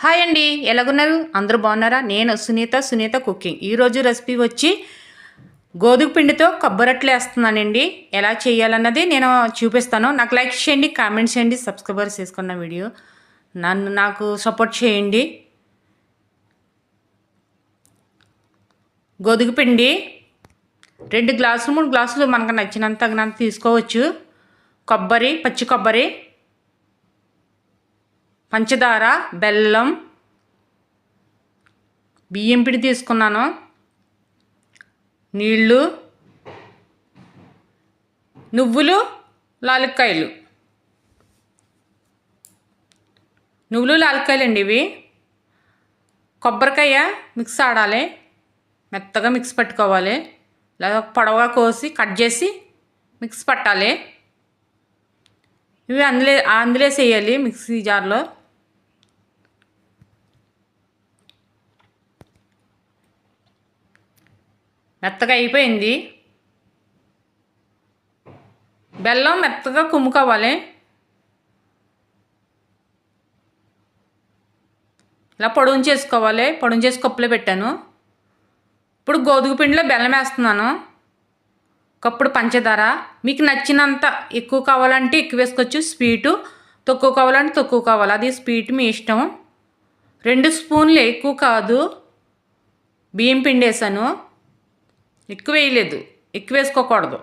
Hi అండి. ఎలాగున్నారు? అందరూ బాగున్నారా? నేను సునీత సునీత కుకింగ్. ఈరోజు రెసిపీ వచ్చి గోధుమ పిండితో కొబ్బరట్లు వేస్తున్నానండి. ఎలా చేయాలన్నది నేను చూపిస్తాను. నాకు లైక్ చేయండి కామెంట్ చేయండి సబ్స్క్రైబర్ చేసుకున్న వీడియో నన్ను నాకు సపోర్ట్ చేయండి. గోధుమ పిండి రెండు గ్లాసులు మూడు గ్లాసులు మనకు నచ్చినంత తగినంత తీసుకోవచ్చు. కొబ్బరి పచ్చి కొబ్బరి పంచదార బెల్లం బియ్యం పిండి తీసుకున్నాను. నీళ్ళు నువ్వులు లాలిక్కాయలు. నువ్వులు లాలిక్కాయలు అండి ఇవి. కొబ్బరికాయ మిక్స్ ఆడాలి. మెత్తగా మిక్స్ పెట్టుకోవాలి. లేదా పొడవగా కోసి కట్ చేసి మిక్స్ పట్టాలి. ఇవి అందులో అందులో వేసేయాలి మిక్సీ జార్లో. మెత్తగా అయిపోయింది. బెల్లం మెత్తగా కుమ్ముకోవాలి. ఇలా పొడుగు చేసుకోవాలి పొడుగు చేసి కప్పులో పెట్టాను. ఇప్పుడు గోధుమ పిండిలో బెల్లం వేస్తున్నాను. కప్పుడు పంచదార. మీకు నచ్చినంత ఎక్కువ కావాలంటే ఎక్కువ వేసుకోవచ్చు. స్వీటు తక్కువ కావాలంటే తక్కువ కావాలి. అది స్వీట్ మీ ఇష్టం. రెండు స్పూన్లు ఎక్కువ కాదు. బియ్యం పిండి వేసాను. ఎక్కువ వేయలేదు. ఎక్కువ వేసుకోకూడదు.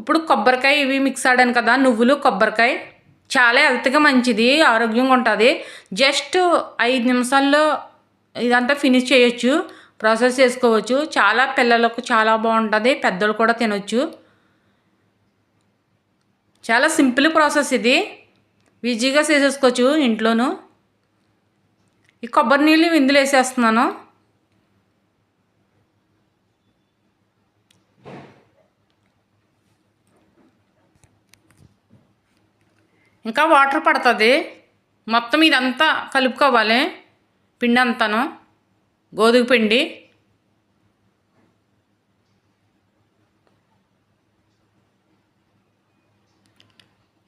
ఇప్పుడు కొబ్బరికాయ ఇవి మిక్స్ ఆడాను కదా నువ్వులు కొబ్బరికాయ చాలా హెల్త్గా మంచిది ఆరోగ్యంగా ఉంటుంది. జస్ట్ ఐదు నిమిషాల్లో ఇదంతా ఫినిష్ చేయొచ్చు ప్రాసెస్ చేసుకోవచ్చు. చాలా పిల్లలకు చాలా బాగుంటుంది పెద్దలు కూడా తినొచ్చు. చాలా సింపుల్ ప్రాసెస్ ఇది. ఈజీగా చేసేసుకోవచ్చు ఇంట్లోనూ. ఈ కొబ్బరి నీళ్ళు ఇందులో వేసేస్తున్నాను. ఇంకా వాటర్ పడుతుంది. మొత్తం ఇదంతా కలుపుకోవాలి. పిండి అంతాను. గోధుమ పిండి.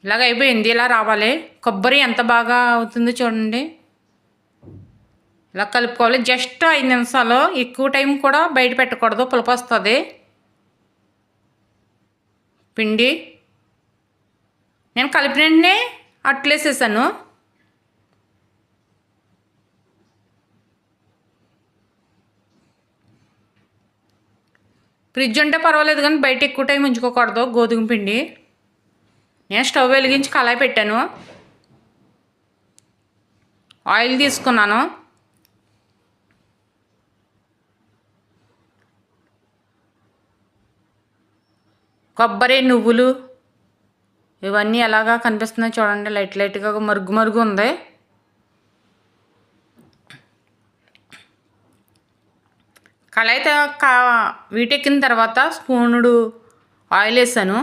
ఇలాగ అయిపోయింది. ఇలా రావాలి. కొబ్బరి ఎంత బాగా అవుతుందో చూడండి. ఇలా కలుపుకోవాలి. జస్ట్ ఐదు నిమిషాలు. ఎక్కువ టైం కూడా బయట పెట్టకూడదు. పులుపు వస్తుంది పిండి. నేను కలిపిన వెంటనే అట్లేసేసాను. ఫ్రిడ్జ్ ఉంటే పర్వాలేదు కానీ బయట ఎక్కువ టైం ఉంచుకోకూడదు గోధుమ పిండి. నేను స్టవ్ వెలిగించి కళాయి పెట్టాను. ఆయిల్ తీసుకున్నాను. కొబ్బరి నువ్వులు ఇవన్నీ ఎలాగా కనిపిస్తున్నాయి చూడండి. లైట్ లైట్గా మరుగు మరుగు ఉంది. కళాయి కా వీటెక్కిన తర్వాత స్పూనుడు ఆయిల్ వేసాను.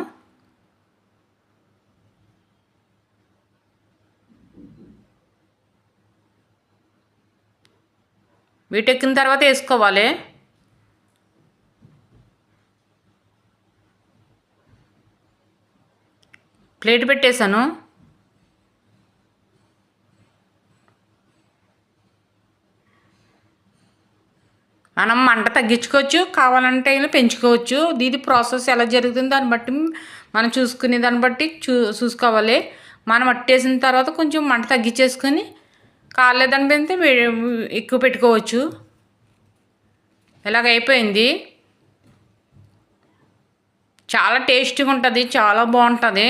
వీటెక్కిన తర్వాత వేసుకోవాలి. ప్లేట్ పెట్టేశాను. మనం మంట తగ్గించుకోవచ్చు కావాలంటే పెంచుకోవచ్చు. దీని ప్రాసెస్ ఎలా జరుగుతుంది దాన్ని బట్టి మనం చూసుకునే దాన్ని బట్టి చూ చూసుకోవాలి. మనం అట్టేసిన తర్వాత కొంచెం మంట తగ్గించేసుకొని కాలేదని పెడితే ఎక్కువ పెట్టుకోవచ్చు. ఇలాగ అయిపోయింది? చాలా టేస్టీగా ఉంటుంది చాలా బాగుంటుంది.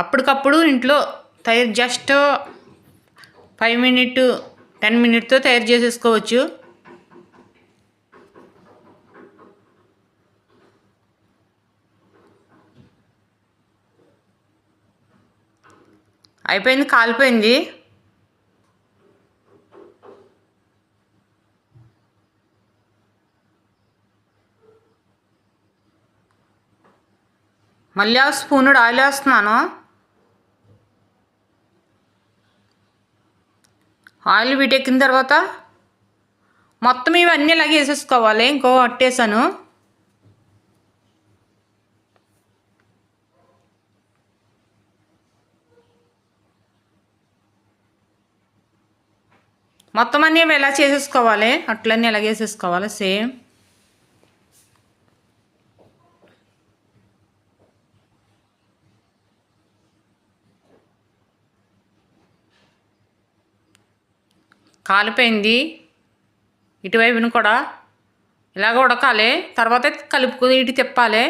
అప్పటికప్పుడు ఇంట్లో తయారు జస్ట్ ఫైవ్ మినిట్ టెన్ మినిట్తో తయారు చేసేసుకోవచ్చు. అయిపోయింది కాలిపోయింది. మళ్ళీ ఆ స్పూనుడు ఆయిల్ వేస్తున్నాను. ఆయిల్ వీటెక్కిన తర్వాత మొత్తం ఇవన్నీ ఇలాగే వేసేసుకోవాలి. ఇంకో అట్టేసాను. మొత్తం అన్నీ ఇలా ఎలా చేసేసుకోవాలి? అట్లన్నీ ఎలాగ వేసేసుకోవాలి. సేమ్. కాలిపోయింది. ఇటువైపును కూడా ఇలాగ ఉడకాలి. తర్వాత కలుపుకుని ఇటు తిప్పాలి.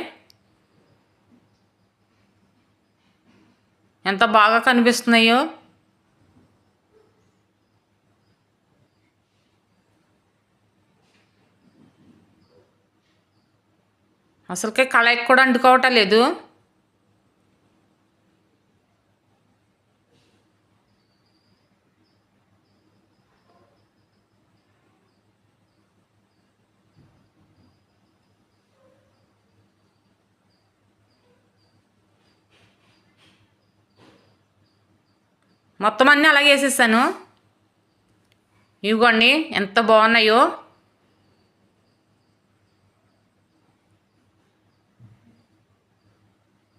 ఎంత బాగా కనిపిస్తున్నాయో. అసలుకే కళాయికి కూడా అంటుకోవటం లేదు. మొత్తం అన్నీ అలాగే వేసేసాను ఇవిగోండి ఎంత బాగున్నాయో.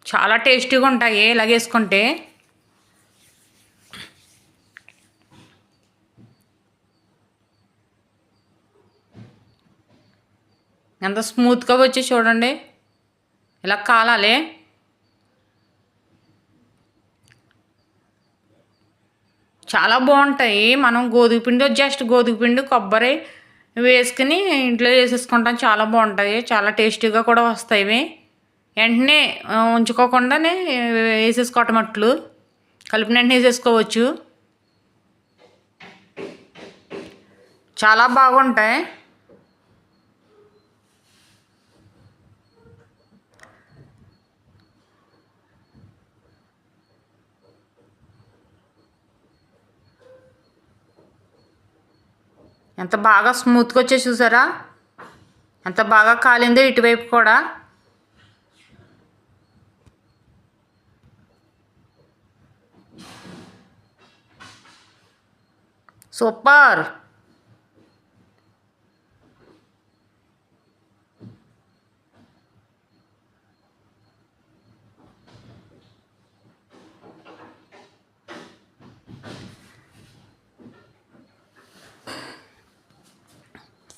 చాలా టేస్టీగా ఉంటాయి ఇలాగేసుకుంటే ఎంత స్మూత్గా వచ్చి చూడండి. ఇలా కాలాలి. చాలా బాగుంటాయి. మనం గోధుమ పిండి జస్ట్ గోధుమ పిండి కొబ్బరి వేసుకుని ఇంట్లో వేసేసుకుంటాం. చాలా బాగుంటాయి. చాలా టేస్టీగా కూడా వస్తాయి ఇవి. వెంటనే ఉంచుకోకుండానే వేసేసుకోవటం అట్లు. కలిపిన వెంటనే వేసేసుకోవచ్చు. చాలా బాగుంటాయి. ఎంత బాగా స్మూత్గా వచ్చే చూసారా? ఎంత బాగా కాలిందో ఇటువైపు కూడా. సూపర్!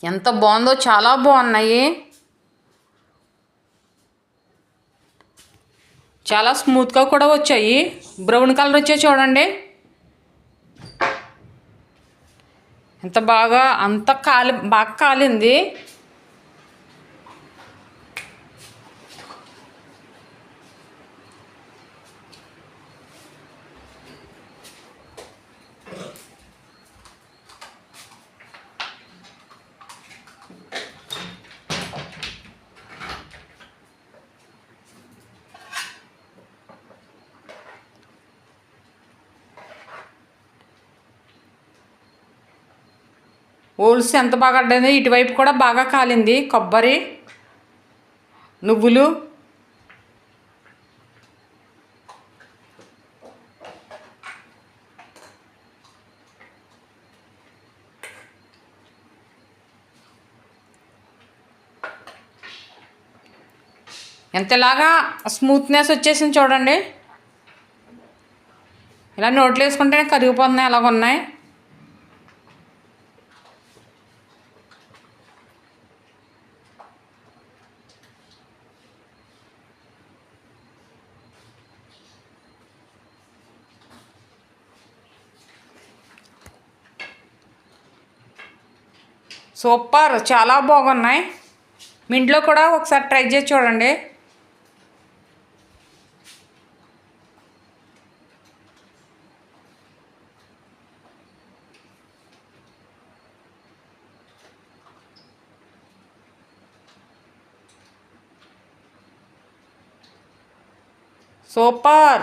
ఎంత బాగుందో చాలా బాగున్నాయి. చాలా స్మూత్గా కూడా వచ్చాయి. బ్రౌన్ కలర్ వచ్చాయి చూడండి. ఎంత బాగా అంత కాలి బాగా కాలింది. ఓల్స్ ఎంత బాగా అడ్డైంది ఇటువైపు కూడా బాగా కాలింది. కొబ్బరి నువ్వులు. ఎంతలాగా స్మూత్నెస్ వచ్చేసింది చూడండి. ఇలా నోట్లు వేసుకుంటేనే కరిగిపోతున్నాయి అలాగ ఉన్నాయి సూపర్ చాలా బాగున్నాయి. మీ ఇంట్లో కూడా ఒకసారి ట్రై చేసి చూడండి. సూపర్.